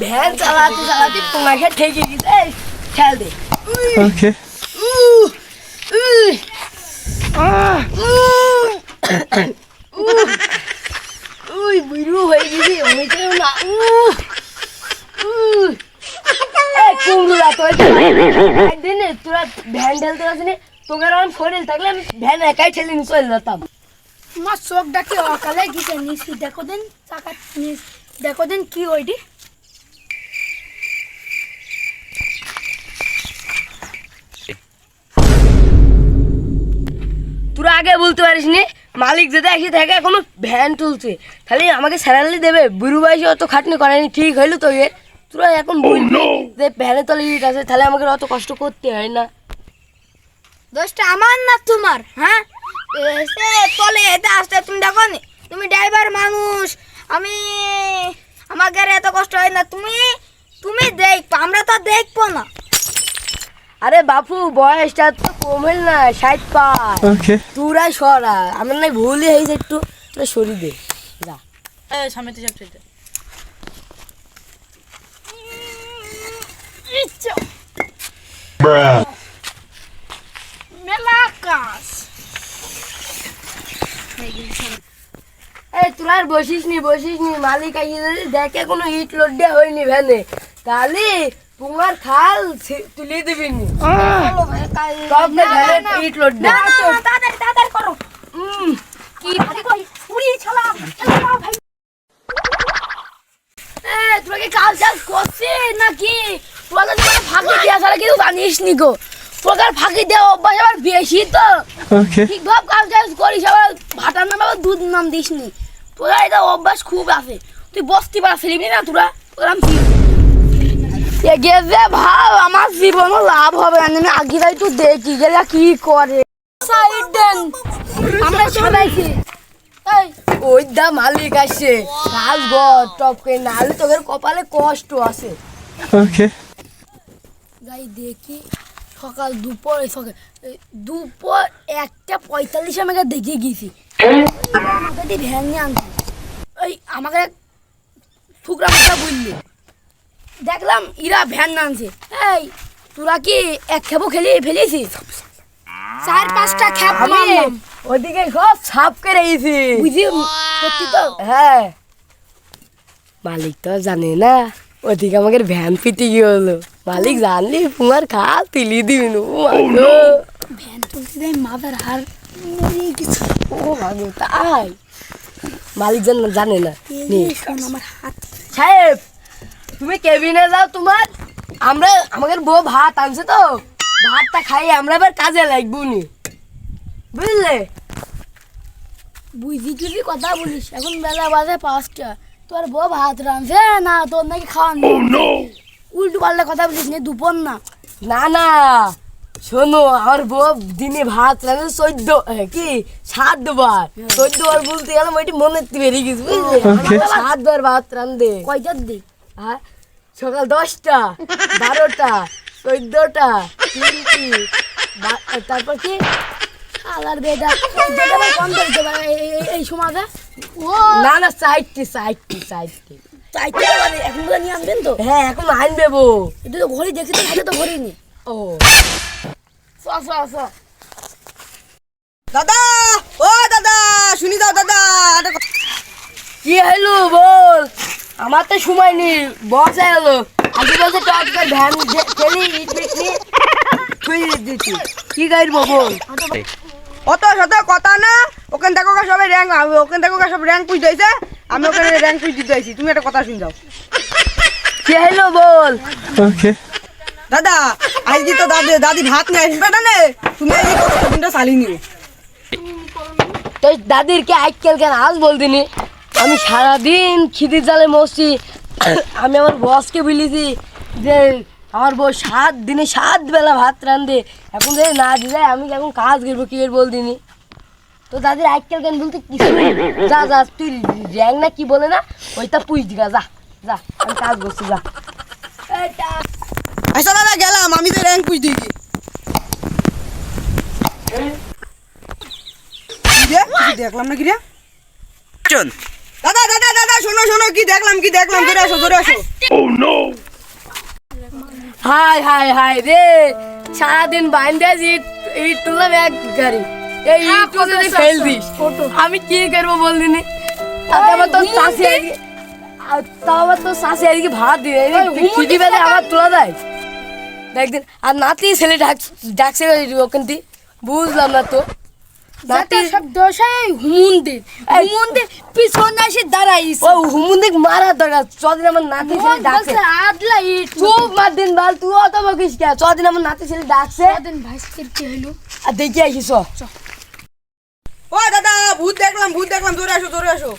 Van চালাতে চালাতে তোমাকে ঠেকে গেছে এই, খেল দে। উহ, উই বুড়ো হয়ে গেছি হইতেও না কুমড়োরা তো একদিন তোরা ভ্যান ঢেলতে আসিনি তোকে আমি শরীর থাকলে আমি ভ্যান একাই ঠেলে নিয়ে চলে যেতাম। আমার চোখ ডাকে অকালে গেছে নিছি দেখো দিন চাকা নিস দেখো দিন কি ওইটি আগে বলতে পারিস নি মালিক যদি এসে থাকে এখনও ভ্যান তুলছে তাহলে আমাকে স্যালারি দেবে। বুড়ো বয়সে অত খাটনি করেনি ঠিক হইল তো এ তোরা এখন বলবি যে ভ্যানে তলে ইট আছে তাহলে আমাকে অত কষ্ট করতে হয় না। দোষটা আমার না তোমার হ্যাঁ? তলে এতে আসতে তুমি দেখো নি তুমি ড্রাইভার মানুষ আমি আমাকে আর এত কষ্ট হয় না তুমি তুমি দেখব আমরা তো দেখব না। আরে বাপু বয়সটা তো কম হইল না ষাট পার. তোরা সরা। আমার নাই ভুলই হয়েছে একটু। তোরা সরি দে। যা। সামনে তুই তোরা আর বসিস নি বসিস নি মালিক দেখে কোনো ইট লোড দেওয়া হয়নি ভ্যানে। তাহলে তোমার খাল তুলে দিবি করো। কি ছালা ভাই। কাল নাকি? তোমার ফাঁকি দেওয়া ছাড়া কিছু জানিস নি গো। তোর ফাঁকি দেওয়া অভ্যাস আবার বেশি তো. ঠিকভাবে করিস আবার ভাটার নাম আবার দুধ নাম দিস নি। তোরা এটা অভ্যাস খুব আছে। তুই বস্তি পাড়া ফেলিবি না তোরা? তোরা আমি এগিয়ে যে ভাব আমার জীবনও লাভ হবে না। আমি আগে একটু দেখি গেলে কি করে? সাইড দেন। আমরা সবাইকে এই, ওই দা মালিক আসছে কাজ গর টপ করে নাহলে তোদের কপালে কষ্ট আছে। Okay. যাই দেখি। সকাল দুপুর এই সকাল দুপুর একটা পঁয়তাল্লিশ আমাকে দেখে গেছি আমাকে দিয়ে ভ্যান নিয়ে আনছি ওই আমাকে ঠুকরা মুখরা বললি। দেখলাম ইরা ভ্যান নামছে। এই তোরা কি এক খেপো খেলি ফেলেছিস? চার পাঁচটা খেপ মারলাম ওদিকে সব ছাপ করে গেছি বুঝি সত্যি তো? হ্যাঁ। মালিক তো জানে না। ওদিকে আমাকে ভ্যান পিটি গিয়ে হলো মালিক জানলি তোমার খাল তিলি দিবি নো ভ্যান তুলতে দেয় মাদার হার ও মাগো তাই? মালিক জান জানে না। আমার হাত। সাহেব! তুমি কেবিনে যাও তোমার। আমরা আমাদের বউ ভাত আনছে তো। ভাতটা খাই আমরা এবার কাজে লাগবো নি বুঝলে? বুঝি টুঝি কথা বলিস? এখন বেলা বাজে পাঁচটা। তোর বউ ভাত রাঁধছে না তোর নাকি খাওয়ান উল্টো পাল্টা কথা বলিস না দুপুর না। না না। শোনো আমার বউ দিনে ভাত রান্না চোদ্দ কি? সাত বার। চোদ্দ বার বলতে গেলাম ওইটি মনে বেরিয়ে গেছে বুঝলে? আমার সাত ভাত রান্ধে কয়টার দিক? হ্যাঁ সকাল দশটা বারোটা চোদ্দটা তিনটি তারপর কি? আলার কম করতে পারে এই- এই ও! না না চারটি চারটি চারটি এখন নিয়ে আনবেন তো? হ্যাঁ এখন আনবে এটা তো ঘড়ি দেখি তো ঘড়ি নি ও। দাদা শুনি দাও দাদা একটা কথা- কি হলো বল আমার তো সময় নেই বস এলো। আগে বলছে টপ করে ভ্যান থুই দিচ্ছি কি গাইবো বল অত শত কথা না ওখানে গা সবাই র্যাঙ্ক ওখানে গা সব র্যাঙ্ক পুজ দিয়েছে আমি ওখানে র্যাঙ্ক পুজ দিতে আইছি তুমি একটা কথা শুনি যাও কি হলো বল? Okay. দাদা আজকে তো দাদি দাদি ভাত নিয়ে আসবে না নে তুমি আজকে কতদিনটা চালিয়ে নিও। তো দাদিরকে আজকাল কেন? আজ বলদিনি। আমি সারাদিন খিদির জালে মরছি। আমি আমার বসকে বলেছি যে আমার বউ সাত দিনে সাত বেলা ভাত রান্ধে এখন যদি না দিলে আমি এখন কাজ করব কি এর বলদিনি তো দাদির আজকাল কেন বলতে কিছু যা যা তুই র্যাং না কি বলে না ওইটা পুষ দিগা যা যা আমি কাজ করছি যা। আচ্ছা দাদা গেলাম আমি তো র্যাং পুজ দিই দেখলাম না কি রে শোনো শোনো কি দেখলাম কি দেখলাম? ধরে আসো ধরে আসো। হাই হাই হাই রে। সারাদিন বাইন্দে ইট ইট তুললাম এক গাড়ি। এই হ্যাঁ, ইট photo ফেল দিস। আমি কি করব বলদিনি? আর আমার তো শাশি আজকে আর তাও আমার তো শাশি আজকে ভাত দিয়ে খিদি বেলে আমার তোলা দেয়। দেখদিন আর নাতি ছেলে ডাক ডাকছে ওখান থেকে বুঝলাম না তো। যাতে নাতি সব দশায় হুমুন্দির। হুমুন্দির পিছনে এসে। দাঁড়াইস ও হুমুন্দিক মারার দরকার। চদিন আমার নাতি ছেলে ডাকছে। চুপ মার দিন বাল তুই অত বকিস কে? চদিন আমার নাতি ছেলে ডাকছে। দিন ভাইস্কের কি হলো? আর দেখি আসিস ও দাদা ভূত দেখলাম ভূত দেখলাম। আসো আসো।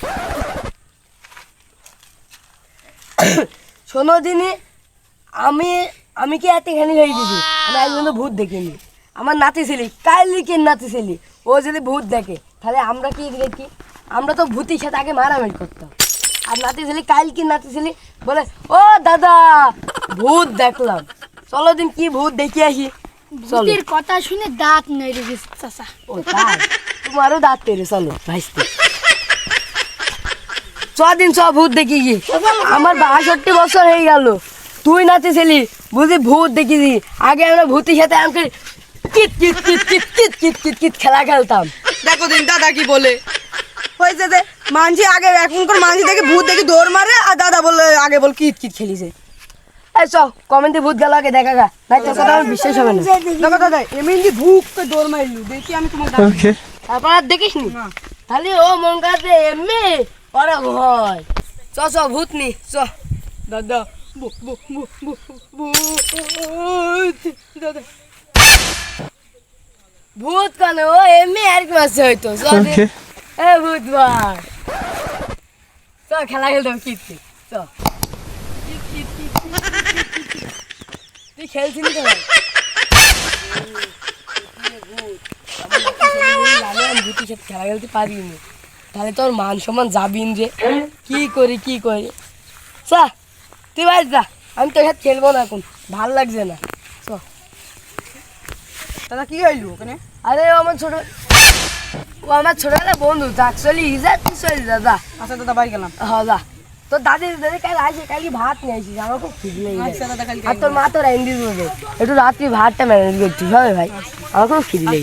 শোনো দিনি আমি আমি কি এতখানি হয়ে গেছি? আমি আজ পর্যন্ত ভূত দেখিনি। আমার নাতি ছেলে কাইলিকে নাতি ছেলে ও যদি ভূত দেখে তাহলে আমরা কি দেখি আমরা তো ভূতের সাথে আগে মারামারি করতাম। আর নাতি ছেলে কাইলকে নাতি ছেলে বলে ও দাদা ভূত দেখলাম। চলো দিন কি ভূত দেখি আসি। ভূতের কথা শুনে দাঁত নেড়ে গেছে চাচা। ও তাই? তোমারও দাঁত পেরে চলো ভাইস্তে। দিন ছ ভূত দেখি কি আমার বাষট্টি বছর হয়ে গেল। তুই নাচে ছিলি বুঝি ভূত দেখিছি আগে আমরা ভূতের সাথে আমাকে কিট কিট কিট কিট কিট কিট কিট কিট খেলা খেলতাম। দেখো দিন দাদা কি বলে? হয়েছে যে মানছি আগে এখন করে মানছি দেখে ভূত দেখে দৌড় মারে আর দাদা বলে আগে বল কিট কিট খেলিছে এই চ কমেন্টে ভূত গেল আগে দেখা গা। না তোর কথা আমার বিশ্বাস হবে না। দেখো দাদা এমনি ভূত করে দৌড় মারলু দেখি আমি তোমার দাদা। Okay. তারপর আর দেখিস নি। খালি ও মন কাছে এমনি ওরা ভয়। চ চ ভূত নি চ। দাদা ভূত দাদা। ভূত কেন ও এমনি আর কি মাসে। Okay. এ ভূত ভাই চ খেলা খেলতাম কিট চ তুই ভূতের সাথে খেলা খেলতে পারিনি তাহলে তোর মান সম্মান যাবিন যে? কি করি কি করি? চা তুই বাড়ি যা। আমি তোর সাথে খেলব না এখন। ভালো লাগছে না। দাদা কি হইল ওখানে? আরে ও আমার ছোট ও আমার ছোটবেলা বন্ধু অ্যাকচুয়ালি কি চলি দাদা। আচ্ছা দাদা বাড়ি গেলাম। হ্যাঁ দা তোর দাদি দাদি কাল আসে কালকে ভাত নিয়ে আসিস আমার খুব খিদে লেগে আচ্ছা গেছে আর তোর মা তো রাইন দিয়ে একটু রাত্রি ভাতটা ম্যানেজ করছিস হবে ভাই। আমার খুব খিদে